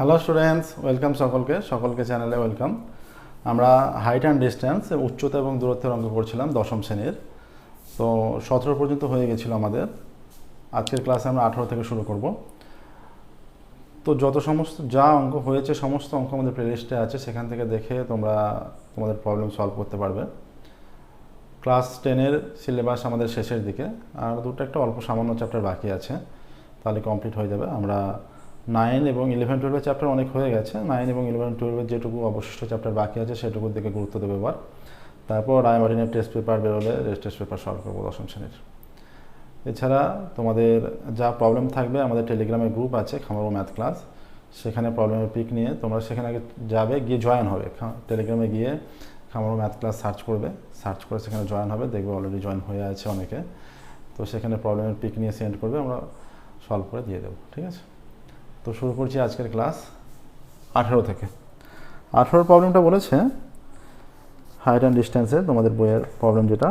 Hello students welcome সকলকে সকলকে চ্যানেলে ওয়েলকাম আমরা হাইট অ্যান্ড ডিস্ট্যান্স উচ্চতা এবং দূরত্বের অঙ্ক করছিলাম দশম শ্রেণির। তো সতেরো পর্যন্ত হয়ে গেছিল আমাদের। আজকের ক্লাসে আমরা আঠারো থেকে শুরু করব। তো যত সমস্ত, যা অঙ্ক হয়েছে, সমস্ত অঙ্ক আমাদের প্লেলিস্টে আছে। সেখান থেকে দেখে তোমরা তোমাদের প্রবলেম সলভ করতে পারবে। ক্লাস টেনের সিলেবাস আমাদের শেষের দিকে। আর দুটো একটা অল্প সামান্য চ্যাপ্টার বাকি আছে। তাহলে কমপ্লিট হয়ে যাবে। আমরা নাইন এবং ইলেভেন টুয়েলভের চ্যাপ্টার অনেক হয়ে গেছে। নাইন এবং ইলেভেন টুয়েলভের যেটুকু অবশিষ্ট চ্যাপ্টার বাকি আছে, সেটুকুর দিকে গুরুত্ব দেবে এবার। তারপর রায়মার্টিনের টেস্ট পেপার বেরোলে টেস্ট পেপার সলভ করব দশম শ্রেণির। এছাড়া তোমাদের যা প্রবলেম থাকবে, আমাদের টেলিগ্রামে গ্রুপ আছে, খামারো ম্যাথ ক্লাস সেখানে প্রবলেমের পিক নিয়ে তোমরা সেখানে আগে যাবে, গিয়ে জয়েন হবে। টেলিগ্রামে গিয়ে খামারো ম্যাথ ক্লাস সার্চ করবে। সার্চ করে সেখানে জয়েন হবে, দেখবে অলরেডি জয়েন হয়ে আছে অনেকে। তো সেখানে প্রবলেমের পিক নিয়ে সেন্ড করবে, আমরা সলভ করে দিয়ে দেবো, ঠিক আছে? তো শুরু করছি আজকের ক্লাস আঠেরো থেকে। আঠেরোর প্রবলেমটা বলেছে হাইট অ্যান্ড ডিস্টেন্সে তোমাদের বইয়ের প্রবলেম যেটা।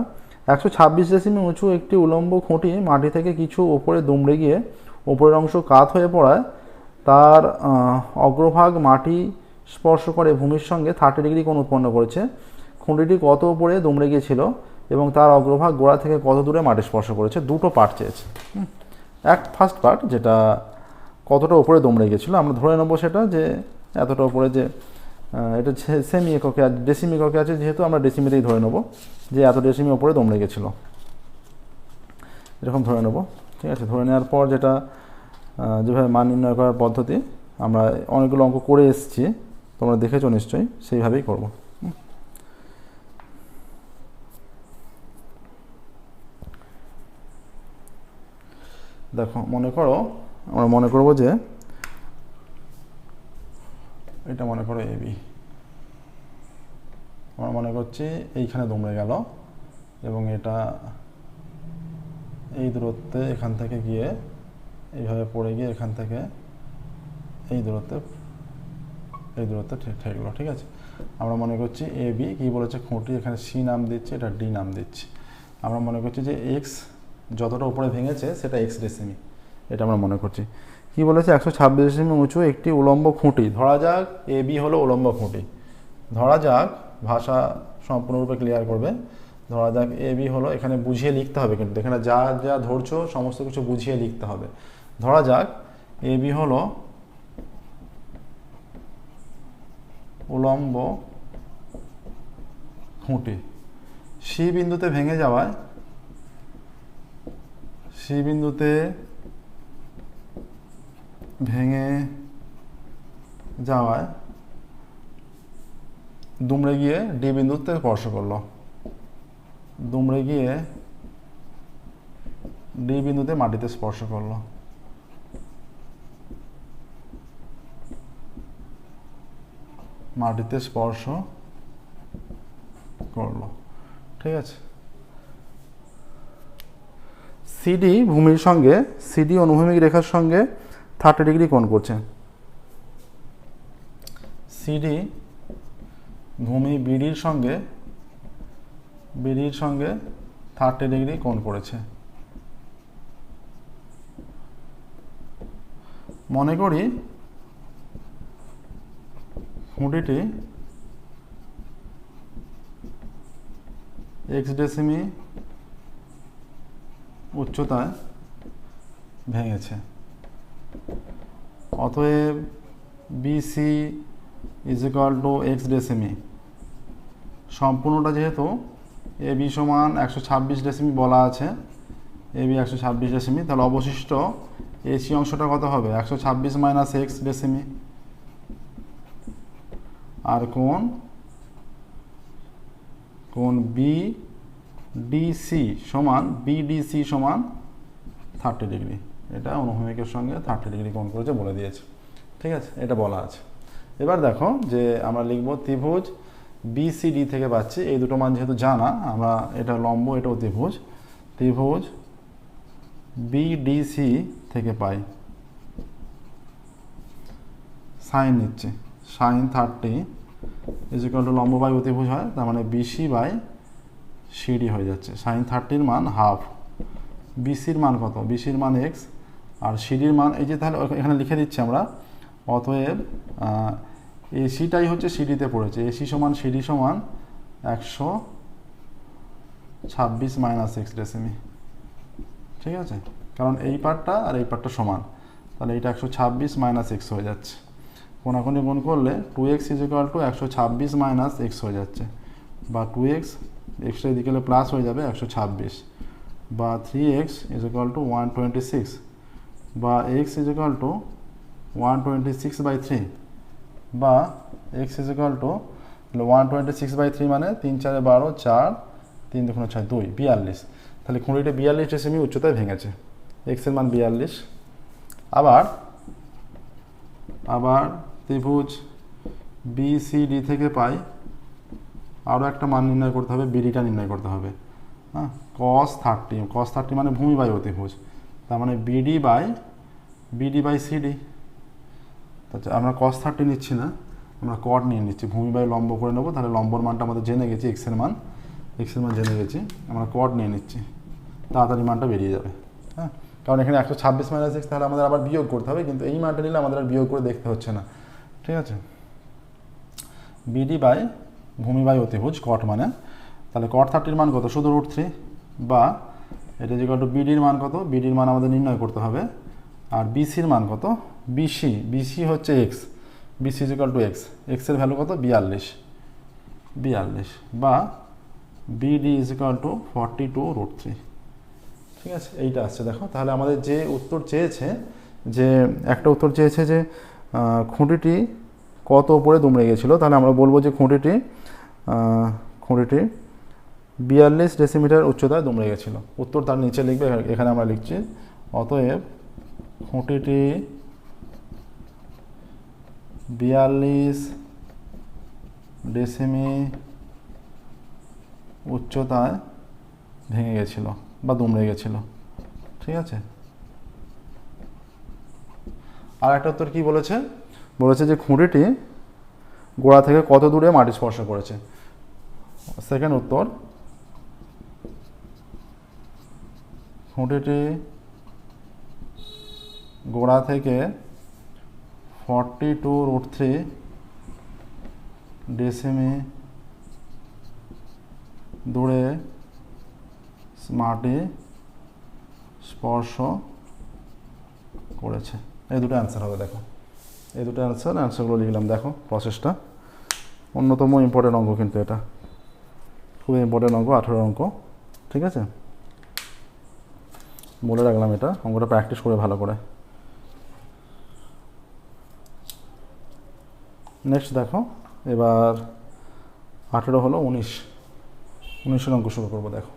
একশো ছাব্বিশ ডেসিমি উঁচু একটি উলম্ব খুঁটি মাটি থেকে কিছু ওপরে দুমড়ে গিয়ে ওপরের অংশ কাত হয়ে পড়ায়। তার অগ্রভাগ মাটি স্পর্শ করে ভূমির সঙ্গে থার্টি ডিগ্রি কোণ উৎপন্ন করেছে। খুঁটিটি কত উপরে দুমড়ে গিয়েছিল এবং তার অগ্রভাগ গোড়া থেকে কত দূরে মাটি স্পর্শ করেছে? দুটো পার্ট চেয়েছে। এক ফার্স্ট পার্ট যেটা কতটা উপরে দমড়ে গেছিল, আমরা ধরে নেব সেটা যে এতটা উপরে যে এটা সেমি এককে আছে ডেসিমি এককে আছে, যেহেতু আমরা ডেসিমিতেই ধরে নেব যে এত ডেসিমি ওপরে দমড়ে গেছিল এরকম ধরে নেব, ঠিক আছে ধরে নেওয়ার পর যেটা যেভাবে মান নির্ণয় করার পদ্ধতি, আমরা অনেকগুলো অঙ্ক করে এসেছি, তোমরা দেখেছ নিশ্চয়ই, সেইভাবেই করব। দেখো, মনে করো আমরা মনে করব যে এটা মনে করো এবি আমরা মনে করছি এইখানে দমড়ে গেল এবং এটা এই দূরত্বে এখান থেকে গিয়ে এইভাবে পড়ে গিয়ে এখান থেকে এই দূরত্বে এই দূরত্বে ঠেকলো ঠিক আছে? আমরা মনে করছি এ, বি, কী বলেছে খুঁটি, এখানে সি নাম দিচ্ছি, এটা ডি নাম দিচ্ছি। আমরা মনে করছি যে এক্স যতটা উপরে ভেঙেছে সেটা এক্স ডেসিমি এটা আমরা মনে করছি। কি বলেছে? একশো ছাব্বিশ ডেসিমি উঁচু একটি উলম্ব খুঁটি। ধরা যাক, এ, বি হলো উলম্ব খুঁটি। ধরা যাক, ভাষা সম্পূর্ণরূপে ক্লিয়ার করবে। ধরা যাক, এ, বি হলো, এখানে বুঝিয়ে লিখতে হবে কিন্তু। এখানে যা যা ধরছো, সমস্ত কিছু বুঝিয়ে লিখতে হবে। ধরা যাক, এ, বি হলো উলম্ব খুঁটি। সি বিন্দুতে ভেঙে যাওয়ায়, সি বিন্দুতে ভেঙে যাওয়ায় দুমড়ে গিয়ে ডি বিন্দুতে স্পর্শ করল। দুমড়ে গিয়ে ডি বিন্দুতে মাটিতে স্পর্শ করল। মাটিতে স্পর্শ করল। ঠিক আছে? সিডি ভূমির সঙ্গে, সিডি অনুভূমিক রেখার সঙ্গে থার্টি ডিগ্রি কোণ করছে সিডি ভূমি বিডির সঙ্গে বিডির সঙ্গে থার্টি ডিগ্রি কোণ করেছে। মনে করি খুঁটিটি এক্স ডেসিমি উচ্চতায় ভেঙেছে। অতএব BC is equal to x ডেসিমি সম্পূর্ণটা যেহেতু এ বি সমান একশো ছাব্বিশ ডেসিমি বলা আছে এ বি একশো ছাব্বিশ ডেসিমি তাহলে অবশিষ্ট এসি অংশটা কত হবে? একশো ছাব্বিশ মাইনাস এক্স ডেসিমি আর কোন কোন বি ডিসি সমান বিডিসি সমান থার্টি ডিগ্রি এটা অনুভূমিকের সঙ্গে থার্টি ডিগ্রি কোণ করেছে বলে দিয়েছে। ঠিক আছে? এটা বলা আছে। এবার দেখো যে আমরা লিখব ত্রিভুজ বিসিডি থেকে পাচ্ছি। এই দুটো মান যেহেতু জানা, আমরা এটা লম্ব, এটাও ত্রিভুজ। ত্রিভুজ বিডিসি থেকে পাই। সাইন নিচ্ছে। Sine thirty is equal to লম্ব বাই অতিভুজ হয়, তার মানে বিসি বাই সিডি হয়ে যাচ্ছে। সাইন থার্টির মান হাফ বিসির মান কত? বিসির মান এক্স আর সিডির মান, এই যে তাহলে এখানে লিখে দিচ্ছি আমরা, অতএব এসিটাই হচ্ছে সিডিতে পড়েছে এসি সমান সিডি সমান একশো ছাব্বিশ মাইনাস এক্স ডেসিমি ঠিক আছে? কারণ এই পার্টটা আর এই পার্টটা সমান, তাহলে এইটা একশো ছাব্বিশ মাইনাস এক্স হয়ে যাচ্ছে। কোনাকুনি গুণ করলে two x is equal to একশো ছাব্বিশ মাইনাস এক্স হয়ে যাচ্ছে, বা টু এক্স এক্সটা এদিকে প্লাস হয়ে যাবে একশো ছাব্বিশ, বা three x is equal to one twenty six বা x is equal to one twenty six by three বা x is equal to one twenty six by three মানে তিন চারে বারো, চার, তিন দুগুণ ছয়, দুই, বিয়াল্লিশ। তাহলে খুঁড়িটা বিয়াল্লিশ ডেসিমি উচ্চতায় ভেঙেছে। এক্সের মান বিয়াল্লিশ। আবার আবার ত্রিভুজ বিসিডি থেকে পাই, আরও একটা মান নির্ণয় করতে হবে বিডিটা নির্ণয় করতে হবে। হ্যাঁ? কস থার্টি কস থার্টি মানে ভূমি বাই অতিভুজ তার মানে BD by BD by CD আচ্ছা আমরা কস থার্টি নিচ্ছি না, আমরা কট নিয়ে নিচ্ছি। ভূমি বাই লম্ব করে নেব, তাহলে লম্বর মানটা আমাদের জেনে গেছি এক্সের মান। এক্সের মান জেনে গেছি, আমরা কট নিয়ে নিচ্ছি। তাড়াতাড়ি মানটা বেরিয়ে যাবে হ্যাঁ? কারণ এখানে একশো ছাব্বিশ মাইনাস এক্স তাহলে আমাদের আবার বিয়োগ করতে হবে, কিন্তু এই মানটা নিলে আমাদের আর বিয়োগ করে দেখতে হচ্ছে না। ঠিক আছে? বিডি বাই ভূমি বাই অতিভুজ কট মানে। তাহলে কট থার্টির মান কত? শুধু রুট থ্রি বা এটা যে টু বিডির মান কত? বিডির মান আমাদের নির্ণয় করতে হবে। আর বিসির মান কত? বিসি বিসি হচ্ছে x BC is equal to x এক্সের ভ্যালু কত? বিয়াল্লিশ। বিয়াল্লিশ। বা BD is equal to forty two root three ঠিক আছে? এইটা আসছে, দেখো। তাহলে আমাদের যে উত্তর চেয়েছে, যে একটা উত্তর চেয়েছে যে খুঁটিটি কত উপরে দুমড়ে গেছিল, তাহলে আমরা বলব যে খুঁটিটি খুঁটিটি বিয়াল্লিশ ডেসিমিটার উচ্চতায় দুমড়ে গেছিল। উত্তর তার নিচে লিখবে, এখানে আমরা লিখছি। অতএব খুঁটিটি বিয়াল্লিশ ডেসিমি উচ্চতায় ভেঙে গেছিল বা দুমড়ে গেছিল। ঠিক আছে? আর একটা উত্তর কী বলেছে? বলেছে যে খুঁটিটি গোড়া থেকে কত দূরে মাটি স্পর্শ করেছে? সেকেন্ড উত্তর খুঁটিটি গোড়া থেকে ফর্টি টু রুট থ্রি ডেসিমি দূরে মাটি স্পর্শ করেছে। এই দুটো অ্যান্সার হবে, দেখো। এই দুটো অ্যান্সার অ্যান্সারগুলো লিখলাম, দেখো প্রসেসটা অন্যতম ইম্পর্টেন্ট অঙ্ক কিন্তু এটা। খুবই ইম্পর্টেন্ট অঙ্ক, আঠেরো অঙ্ক, ঠিক আছে? বলে রাখলাম এটা। অঙ্কটা প্র্যাকটিস করে ভালো করে। নেক্সট দেখো, এবার আঠেরো হলো উনিশ। উনিশের অঙ্ক শুরু করব, দেখো।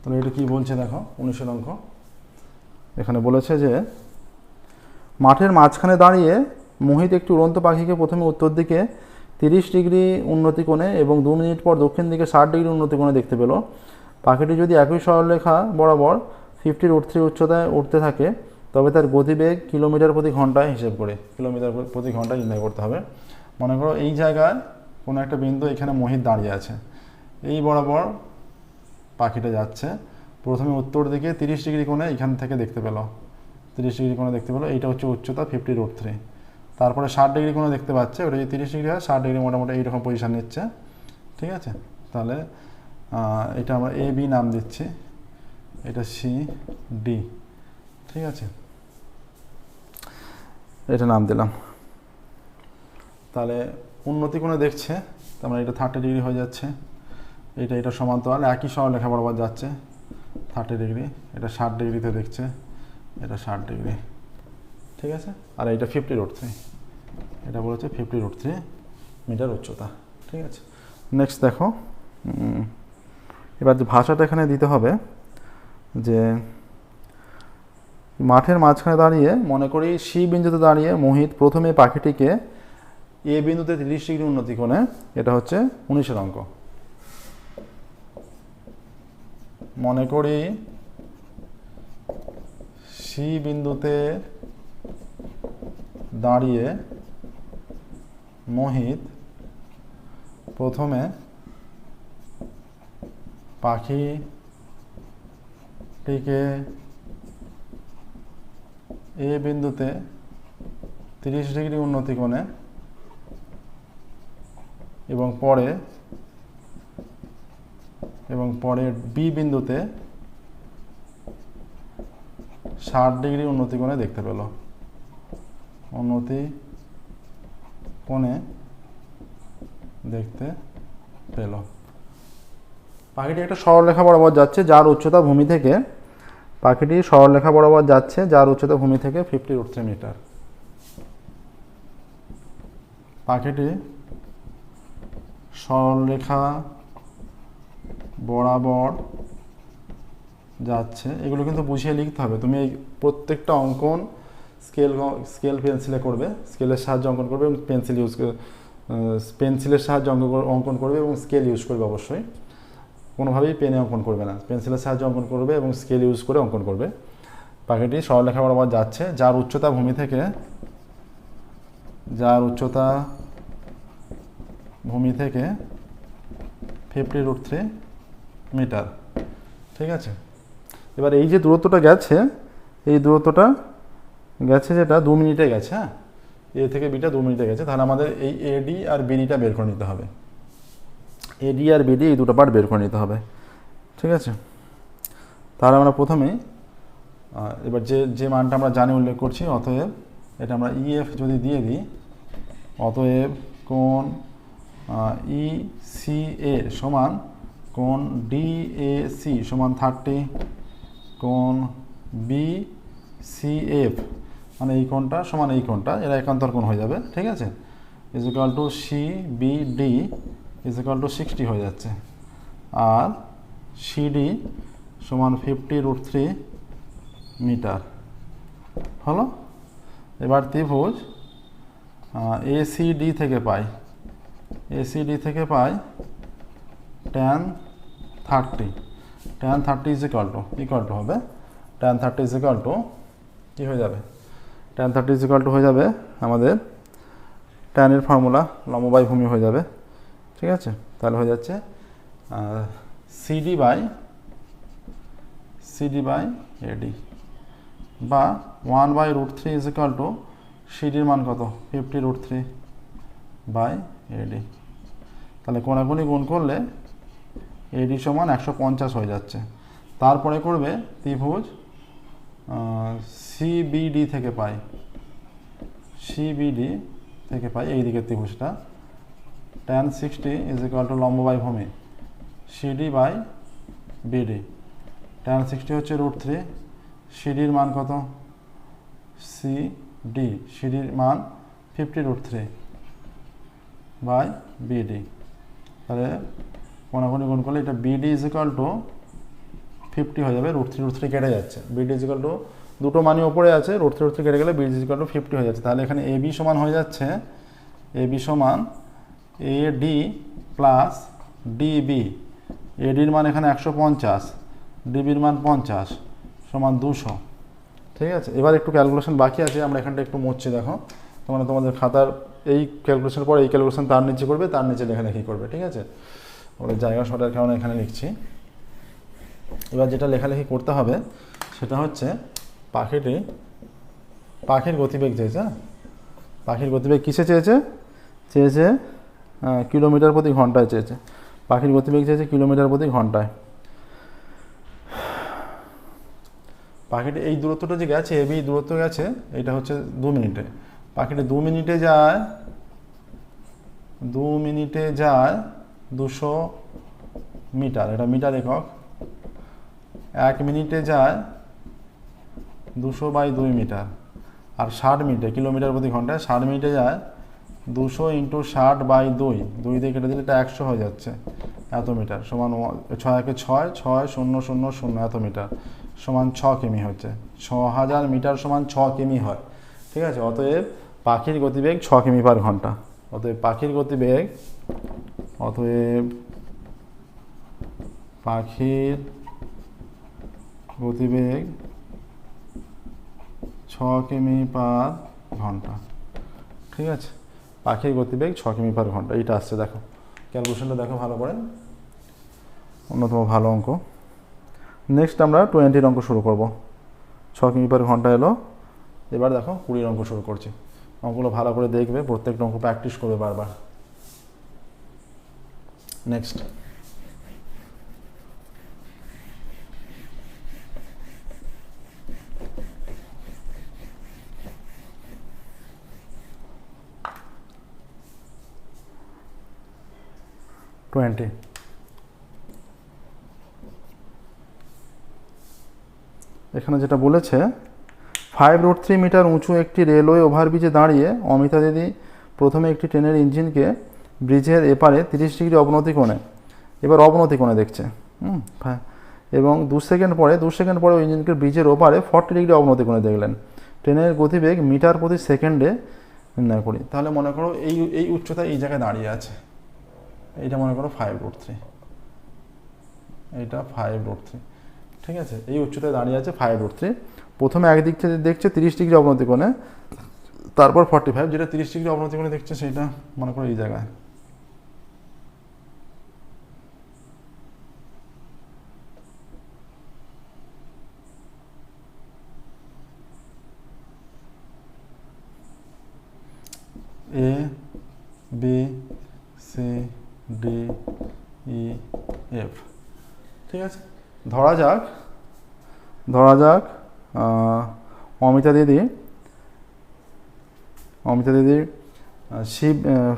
তাহলে এটা কি বলছে দেখো, উনিশের অঙ্ক। এখানে বলেছে যে, মাঠের মাঝখানে দাঁড়িয়ে মোহিত একটি উড়ন্ত পাখিকে প্রথমে উত্তর দিকে তিরিশ ডিগ্রি উন্নতি কোণে এবং দু মিনিট পর দক্ষিণ দিকে ষাট ডিগ্রি উন্নতি কোণে দেখতে পেল। পাখিটি যদি একই সরলরেখা বরাবর ফিফটি রুট থ্রি উচ্চতায় উঠতে থাকে, তবে তার গতিবেগ কিলোমিটার প্রতি ঘন্টায় হিসেব করে, কিলোমিটার প্রতি ঘন্টায় নির্ণয় করতে হবে। মনে করো এই জায়গায় কোনো একটা বিন্দু এখানে মোহিত দাঁড়িয়ে আছে। এই বরাবর পাখিটা যাচ্ছে। প্রথমে উত্তর দিকে তিরিশ ডিগ্রি কোণে এখান থেকে দেখতে পেল। তিরিশ ডিগ্রি কোণে দেখতে পেল, এইটা হচ্ছে উচ্চতা ফিফটি রুট থ্রি তারপরে ষাট ডিগ্রি কোণে দেখতে পাচ্ছে, ওটা যদি তিরিশ ডিগ্রি হয়, ষাট ডিগ্রি মোটামুটি এইরকম পজিশান নিচ্ছে। ঠিক আছে? তাহলে এটা আমরা এ বি নাম দিচ্ছি। এটা সি ডি ঠিক আছে? এটা নাম দিলাম। তাহলে উন্নতি কোণে দেখছে, তার মানে এটা থার্টি ডিগ্রি হয়ে যাচ্ছে। এটা এটা সমান্তরাল, একই সরলরেখা বরাবর যাচ্ছে। থার্টি ডিগ্রি এটা ষাট ডিগ্রিতে দেখছে, এটা ষাট ডিগ্রি ঠিক আছে? আর এটা ফিফটি রোড থ্রি এটা বলেছে ফিফটি রোড থ্রি মিটার উচ্চতা, ঠিক আছে? নেক্সট দেখো এবার যে ভাষাটা এখানে দিতে হবে, যে মাঠের মাঝখানে দাঁড়িয়ে মনে করি সি বিন্দুতে দাঁড়িয়ে মোহিত প্রথমে পাখিটিকে এ বিন্দুতে তিরিশ ডিগ্রি উন্নতি কোণে, এটা হচ্ছে উনিশের অঙ্ক। মনে করি সি বিন্দুতে দাঁড়িয়ে মোহিত প্রথমে পাখিটিকে এ বিন্দুতে তিরিশ ডিগ্রি উন্নতি কোণে এবং পরে এবং পরের বি বিন্দুতে ষাট ডিগ্রি উন্নতি কোণে দেখতে পেল। উন্নতি কোণে দেখতে পেল। পাখিটি একটা সরলরেখা বরাবর যাচ্ছে, যার উচ্চতা ভূমি থেকে পাখিটি সরলরেখা বরাবর যাচ্ছে, যার উচ্চতা ভূমি থেকে ফিফটি রুট থ্রি মিটার পাখিটি সরলরেখা বরাবর যাচ্ছে। এগুলো কিন্তু বুঝিয়ে লিখতে হবে। তুমি এই প্রত্যেকটা অঙ্কন স্কেল স্কেল পেন্সিলে করবে। স্কেলের সাহায্যে অঙ্কন করবে এবং পেন্সিল ইউজ পেন্সিলের সাহায্যে অঙ্ক অঙ্কন করবে এবং স্কেল ইউজ করবে অবশ্যই। কোনোভাবেই পেনে অঙ্কন করবে না। পেন্সিলের সাহায্যে অঙ্কন করবে এবং স্কেল ইউজ করে অঙ্কন করবে। পাখিটি সরলরেখা বরাবর যাচ্ছে। যার উচ্চতা ভূমি থেকে, যার উচ্চতা ভূমি থেকে ফিফটি রুট থ্রি মিটার ঠিক আছে? এবার এই যে দূরত্বটা গেছে, এই দূরত্বটা গেছে যেটা দু মিনিটে গেছে হ্যাঁ? এ থেকে বিটা দু মিনিটে গেছে, তাহলে আমাদের এই এডি আর বিডিটা বের করে নিতে হবে। এডি আর বিডি এই দুটো পার্ট বের করে নিতে হবে, ঠিক আছে? তাহলে আমরা প্রথমেই এবার যে যে মানটা আমরা জানি উল্লেখ করছি, অতএব এটা আমরা ইএফ যদি দিয়ে দিই, অতএব কোন ই সি এ সমান কোন ডি এ সি সমান থার্টি কোন বি সি এফ মানে এই কোণটা সমান এই কোণটা, এরা একান্তর কোণ হয়ে যাবে, ঠিক আছে? Is equal to C B D is equal to sixty হয়ে যাচ্ছে। আর সিডি সমান ফিফটি রুট থ্রি মিটার হলো? এবার ত্রিভুজ এসিডি থেকে পাই। এসিডি থেকে পাই tan thirty tan thirty is equal to equal to হবে tan thirty is equal to কী হয়ে যাবে? Tan thirty is equal to হয়ে যাবে আমাদের ট্যানের ফর্মুলা লম্ববাই ভূমি হয়ে যাবে, ঠিক আছে? তাহলে হয়ে যাচ্ছে CD by CD by AD বা one by root three is equal to সিডির মান কত? Fifty root three by AD তাহলে কোনাকুনি গুণ করলে এডি সমান একশো পঞ্চাশ হয়ে যাচ্ছে। তারপরে করবে ত্রিভুজ সিবিডি থেকে পাই। সিবিডি থেকে পাই এই দিকের ত্রিভুজটা। Tan sixty is equal to লম্ব বাই ভূমি। CD by BD tan sixty হচ্ছে রুট থ্রি সিডির মান কত? সি ডি সিডির মান fifty root three by BD তাহলে কোনাকুনি গুণ করলে এটা BD is equal to fifty হয়ে যাবে রুট থ্রি রুট থ্রি কেটে যাচ্ছে। বিডি ইজ ইকাল টু দুটো মানি ওপরে আছে রুট থ্রি রুট থ্রি কেটে গেলে BD is equal to fifty হয়ে যাচ্ছে। তাহলে এখানে এ বি সমান হয়ে যাচ্ছে এ বি সমান এ ডি প্লাস ডিবি এডির মান এখানে একশো পঞ্চাশ ডিবির মান পঞ্চাশ সমান দুশো। ঠিক আছে? এবার একটু ক্যালকুলেশন বাকি আছে, আমরা এখানটা একটু মুছছি, দেখো। তোমরা তোমাদের খাতার এই ক্যালকুলেশনের পর এই ক্যালকুলেশন তার নিচে করবে, তার নিচে লেখালেখি করবে, ঠিক আছে? আমাদের জায়গা শর্টের কারণে এখানে লিখছি। এবার যেটা লেখালেখি করতে হবে, সেটা হচ্ছে পাখিটি, পাখির গতিবেগ চেয়েছে হ্যাঁ? পাখির গতিবেগ কিসে চেয়েছে? চেয়েছে কিলোমিটার প্রতি ঘন্টায় চেয়েছে। পাখির গতিবেগ চেয়েছে কিলোমিটার প্রতি ঘন্টায়। পাখিটি এই দূরত্বটা যে গেছে এবি দূরত্ব গেছে, এটা হচ্ছে দু মিনিটে। পাখিটি দু মিনিটে যায়, দু মিনিটে যায় দুশো মিটার। এটা মিটার একক। এক মিনিটে যায় দুশো বাই দুই মিটার। আর ষাট মিনিটে, কিলোমিটার প্রতি ঘন্টায় ষাট মিনিটে যায় দুশো ইন্টু ষাট বাই দুই। দুই দিয়ে কেটে দিলে এটা একশো হয়ে যাচ্ছে এত মিটার। সমান ছয় একে ছয় ছয় শূন্য শূন্য শূন্য এত মিটার। সমান ছ কিমি হচ্ছে। ছ হাজার মিটার সমান ছ কিমি হয়। ঠিক আছে? অতএব পাখির গতিবেগ ছ কিমি পার ঘণ্টা। অতএব পাখির গতিবেগ অতএব পাখির গতিবেগ ছ কিমি পার ঘণ্টা। ঠিক আছে? পাখির গতিবেগ ছ কিমি পার ঘণ্টা। এইটা আসছে, দেখো। ক্যালকুলেশনটা দেখো ভালো করে। অন্যতম ভালো অঙ্ক। নেক্সট আমরা টোয়েন্টির অঙ্ক শুরু করব। ছ কিমি পার ঘণ্টা এলো। এবার দেখো কুড়ির অঙ্ক শুরু করছি। অঙ্কগুলো ভালো করে দেখবে, প্রত্যেকটা অঙ্ক প্র্যাকটিস করবে বারবার। নেক্সট টোয়েন্টি এখানে যেটা বলেছে ফাইভ রোড থ্রি মিটার উঁচু একটি রেলওয়ে ওভারব্রিজে দাঁড়িয়ে অমিতা দিদি প্রথমে একটি ট্রেনের ইঞ্জিনকে ব্রিজের এপারে তিরিশ ডিগ্রি অবনতি কোণে। এবার অবনতি কোণে দেখছে। হুম হ্যাঁ। এবং দু সেকেন্ড পরে, দু সেকেন্ড পরে ওই ইঞ্জিনকে ব্রিজের ওপারে ফর্টি ডিগ্রি অবনতি কোণে দেখলেন। ট্রেনের গতিবেগ মিটার প্রতি সেকেন্ডে নির্ণয় করি। তাহলে মনে করো এই এই উচ্চতা এই জায়গায় দাঁড়িয়ে আছে। এইটা মনে করো ফাইভ রুট থ্রি এইটা ফাইভ রুট থ্রি ঠিক আছে? এই উচ্চতায় দাঁড়িয়ে আছে ফাইভ রুট থ্রি প্রথমে একদিক থেকে দেখছে তিরিশ ডিগ্রি অবনতি কোণে, তারপর ফর্টি ফাইভ যেটা তিরিশ ডিগ্রি অবনতি কোণে দেখছে সেটা মনে করো এই জায়গায়। A B C D E F ঠিক আছে? ধরা যাক ধরা যাক অমিতা দিদি অমিতা দিদি C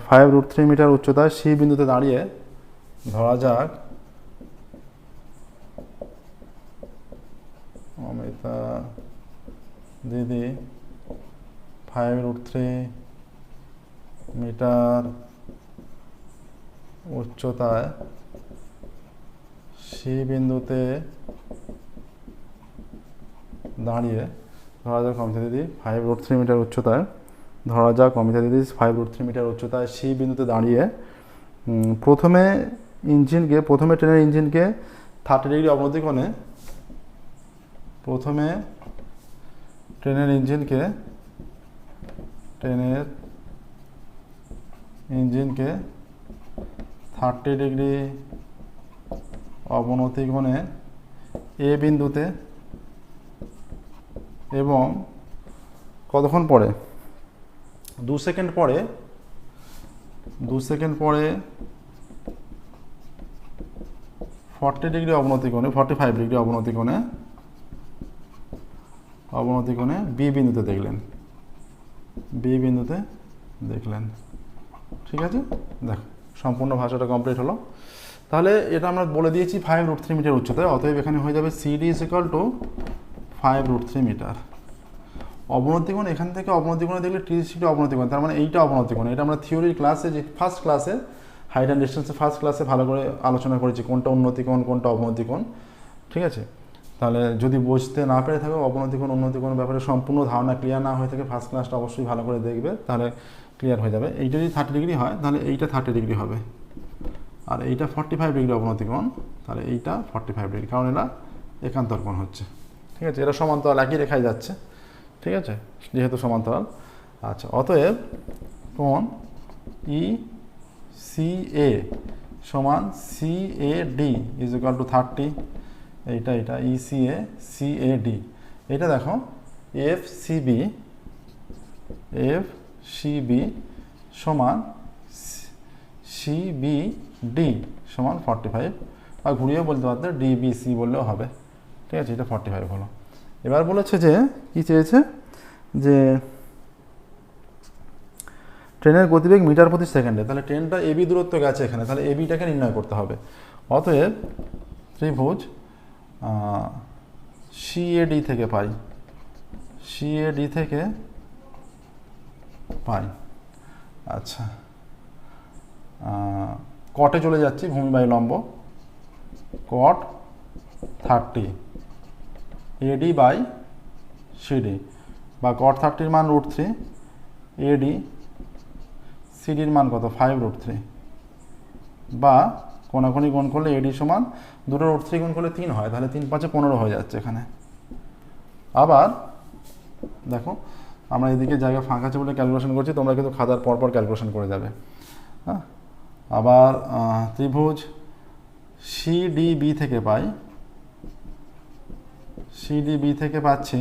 five root three metre উচ্চতায় সি বিন্দুতে দাঁড়িয়ে, ধরা যাক, অমিতা দিদি ফাইভ রুট থ্রি মিটার উচ্চতায় সি বিন্দুতে দাঁড়িয়ে ধরা যাক অমিতা দিদি ফাইভ রুট থ্রি মিটার উচ্চতায়, ধরা যাক অমিতা দিদি ফাইভ রুট থ্রি মিটার উচ্চতায় সি বিন্দুতে দাঁড়িয়ে প্রথমে ইঞ্জিনকে প্রথমে ট্রেনের ইঞ্জিনকে থার্টি ডিগ্রি অবনতি কোণে, প্রথমে ট্রেনের ইঞ্জিনকে ট্রেনের ইঞ্জিনকে থার্টি ডিগ্রি অবনতি কোণে এ বিন্দুতে এবং কতক্ষণ পরে? দু সেকেন্ড পরে, দু সেকেন্ড পরে ফর্টি ডিগ্রি অবনতি কোণে ফর্টি ফাইভ ডিগ্রি অবনতি কোণে অবনতি কোণে বি বিন্দুতে দেখলেন, বি বিন্দুতে দেখলেন। ঠিক আছে? দেখো, সম্পূর্ণ ভাষাটা কমপ্লিট হলো। তাহলে এটা আমরা বলে দিয়েছি ফাইভ রুট থ্রি মিটার উচ্চতায় অতএব এখানে হয়ে যাবে CD is equal to five root three metre অবনতি কোণ এখান থেকে অবনতি কোণে দেখলে ত্রিশ ডিগ্রি অবনতি কোণ তার মানে এইটা অবনতি কোণ এটা আমরা থিওরির ক্লাসে যে ফার্স্ট ক্লাসে হাইট অ্যান্ড ডিস্টেন্সে ফার্স্ট ক্লাসে ভালো করে আলোচনা করেছি, কোনটা উন্নতি কোণ কোনটা অবনতি কোণ ঠিক আছে? তাহলে যদি বুঝতে না পেরে থাকো অবনতি কোণ উন্নতি কোণ ব্যাপারে সম্পূর্ণ ধারণা ক্লিয়ার না হয়ে থাকে ফার্স্ট ক্লাসটা অবশ্যই ভালো করে দেখবে। তাহলে ক্লিয়ার হয়ে যাবে। এইটা যদি থার্টি ডিগ্রি হয়, তাহলে এইটা থার্টি ডিগ্রি হবে। আর এইটা ফর্টি ফাইভ ডিগ্রি অবনতি কোণ তাহলে এইটা ফর্টি ফাইভ ডিগ্রি কারণ এরা একান্তর কোণ হচ্ছে। ঠিক আছে? এরা সমান্তরাল, একই রেখায় যাচ্ছে। ঠিক আছে? যেহেতু সমান্তরাল। আচ্ছা অতএব কোণ ই সি এ সমান C A D is equal to thirty এইটা এটা E C A C A D এটা দেখো F C B F C B সমান সি বি ডি সমান ফর্টি ফাইভ আর ঘুরিয়ে বলতে পারতে ডিবিসি বললেও হবে। ঠিক আছে, এটা ফর্টি ফাইভ হলো। এবার বলেছে যে, কি চেয়েছে? যে ট্রেনের গতিবেগ মিটার প্রতি সেকেন্ডে। তাহলে ট্রেনটা এবি দূরত্ব গেছে এখানে, তাহলে এবিটাকে নির্ণয় করতে হবে। অতএব ত্রিভুজ সিএডি থেকে পাই। সিএডি থেকে পাই। আচ্ছা। কটে চলে যাচ্ছি, ভূমি বাই লম্ব। Cot thirty. AD by CD বা কট থার্টির মান রুট থ্রি। এডি সিডির মান কত? Five root three. বা কোনাকুনি গুণ করলে এডি সমান দুটো রুট থ্রি গুণ করলে তিন হয়, তাহলে তিন পাঁচে পনেরো হয়ে যাচ্ছে এখানে। আবার দেখো আমরা এদিকে জায়গা ফাঁকা আছে বলে ক্যালকুলেশন করছি, তোমরা কিন্তু খাতার পরপর ক্যালকুলেশন করে যাবে। হ্যাঁ? আবার ত্রিভুজ সিডিবি থেকে পাই। সিডিবি থেকে পাচ্ছি,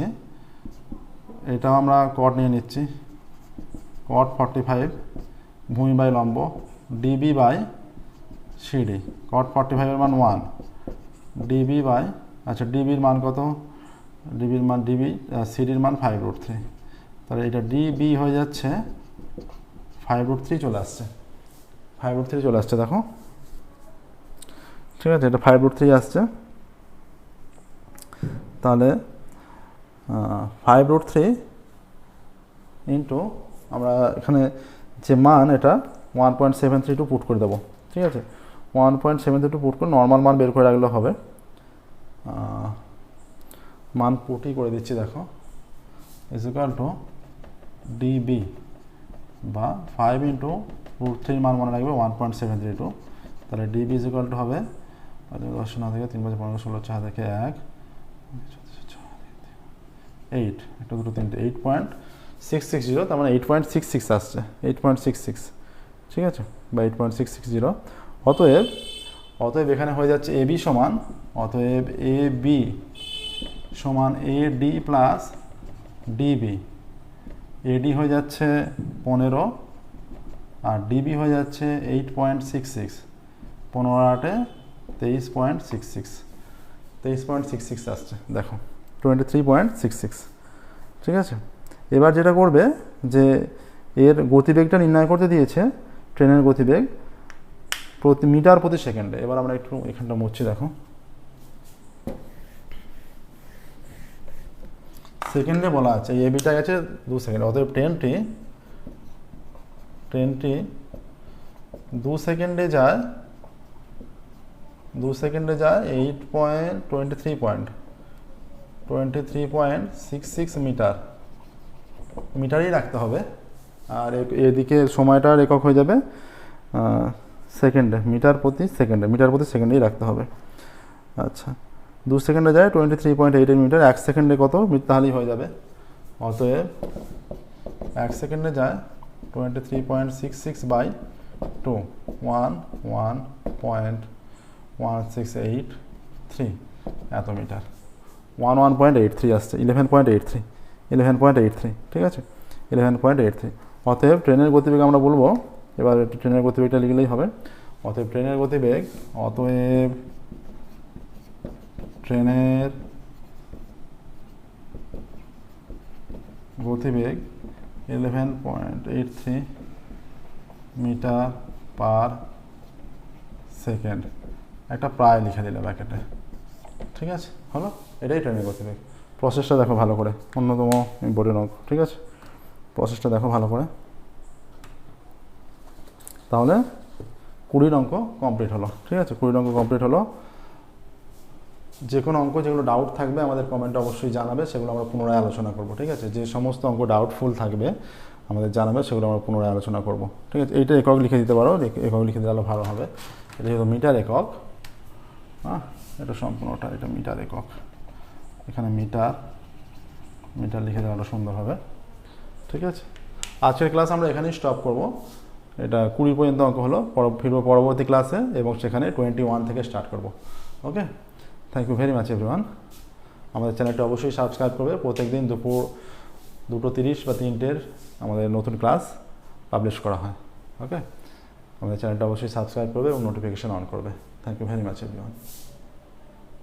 এটাও আমরা কট নিয়ে নিচ্ছি। কট ফর্টি ফাইভ ভূমি বাই লম্ব DB by CD cot forty ফাইভের মান ওয়ান ডিবি বাই আচ্ছা ডিবির মান কত? ডিবির মান ডিবি সিডির মান ফাইভ রুট থ্রি তাহলে এটা ডিবি হয়ে যাচ্ছে। ফাইভ রুট থ্রি চলে আসছে। ফাইভ রুট থ্রি চলে আসছে, দেখো। ঠিক আছে, এটা ফাইভ রুট থ্রি আসছে। তাহলে ফাইভ রুট থ্রি ইন্টু আমরা এখানে যে মান, এটা one point seven three two put করে দেবো। ঠিক আছে? One point seven three two put করে নর্মাল মান বের করে রাখলে হবে। মান পুটই করে দিচ্ছি, দেখো। ইজ টু ডিবি বা ফাইভ ইন্টু রুট থ্রির মান মনে রাখবে one point seven three two তাহলে ডিবি ইজ টু হবে দশ না থেকে তিন বছর পনেরো ষোলো ছয় থেকে এক। এইট একটা দুটো তিনটে eight point six six zero তার মানে এইট পয়েন্ট সিক্স সিক্স আসছে এইট পয়েন্ট সিক্স সিক্স ঠিক আছে? বা eight point six six zero অতএব অতএব এখানে হয়ে যাচ্ছে এ বি সমান, অতএব এ বি সমান A D plus DB AD হয়ে যাচ্ছে পনেরো আর ডিবি হয়ে যাচ্ছে এইট পয়েন্ট সিক্স সিক্স পনেরো আটে তেইশ পয়েন্ট সিক্স সিক্স তেইশ পয়েন্ট সিক্স সিক্স আসছে, দেখো twenty three point six six ঠিক আছে? এবার যেটা করবে যে এর গতিবেগটা নির্ণয় করতে দিয়েছে ট্রেনের গতিবেগ প্রতি মিটার প্রতি সেকেন্ডে। এবার আমরা একটু এখানটা মুছছি, দেখো। সেকেন্ডে বলা আছে এই এবিটা গেছে, দু সেকেন্ড অতএব ট্রেনটি ট্রেনটি দু সেকেন্ডে যায়, দু সেকেন্ডে যায় eight point twenty three point twenty three point six six metre, মিটারই রাখতে হবে, আর এদিকে সময়টার একক হয়ে যাবে সেকেন্ডে মিটার প্রতি সেকেন্ডে মিটার প্রতি সেকেন্ডেই রাখতে হবে আচ্ছা। দু সেকেন্ডে যায় twenty three point eight metre, এক সেকেন্ডে কত? তাহলেই হয়ে যাবে। অতএব এক সেকেন্ডে যায় twenty three point six six by two one one point one six eight three এত metre. One one point eight three আসছে eleven point eight three eleven point eight three ঠিক আছে? ইলেভেন পয়েন্ট এইট থ্রি অতএব ট্রেনের গতিবেগ আমরা বলব, এবার ট্রেনের গতিবেগটা লিখলেই হবে। অতএব ট্রেনের গতিবেগ, অতএব ট্রেনের গতিবেগ eleven point eight three metre per second একটা প্রায় লিখে দিলে ব্যাকেটে। ঠিক আছে? হলো? এটাই ট্রেনের গতিবেগ। প্রসেসটা দেখো ভালো করে। অন্যতম ইম্পর্টেন্ট অঙ্ক ঠিক আছে? প্রসেসটা দেখো ভালো করে। তাহলে কুড়ির অঙ্ক কমপ্লিট হলো। ঠিক আছে? কুড়ির অঙ্ক কমপ্লিট হলো। যে কোনো অঙ্ক, যেগুলো ডাউট থাকবে, আমাদের কমেন্টে অবশ্যই জানাবে, সেগুলো আমরা পুনরায় আলোচনা করব, ঠিক আছে? যে সমস্ত অঙ্ক ডাউটফুল থাকবে, আমাদের জানাবে, সেগুলো আমরা পুনরায় আলোচনা করব, ঠিক আছে? এইটা একক লিখে দিতে পারো একক লিখে দিলে ভালো হবে। এটা যেহেতু মিটার একক হ্যাঁ এটা সম্পূর্ণটা, এটা মিটার একক। এখানে মিটার মিটার লিখে দিলে আরও সুন্দর হবে, ঠিক আছে? আজকের ক্লাস আমরা এখানেই স্টপ করব। এটা কুড়ি পর্যন্ত অঙ্ক হলো, পর- ফিরবো পরবর্তী ক্লাসে এবং সেখানে টোয়েন্টি ওয়ান থেকে স্টার্ট করব okay thank you very much everyone আমাদের চ্যানেলটা অবশ্যই সাবস্ক্রাইব করবে। প্রত্যেক দিন দুপুর দুটো তিরিশ বা তিনটের আমাদের নতুন ক্লাস পাবলিশ করা হয়। ওকে আমাদের চ্যানেলটা অবশ্যই সাবস্ক্রাইব করবে এবং নোটিফিকেশান অন করবে। Thank you very much everyone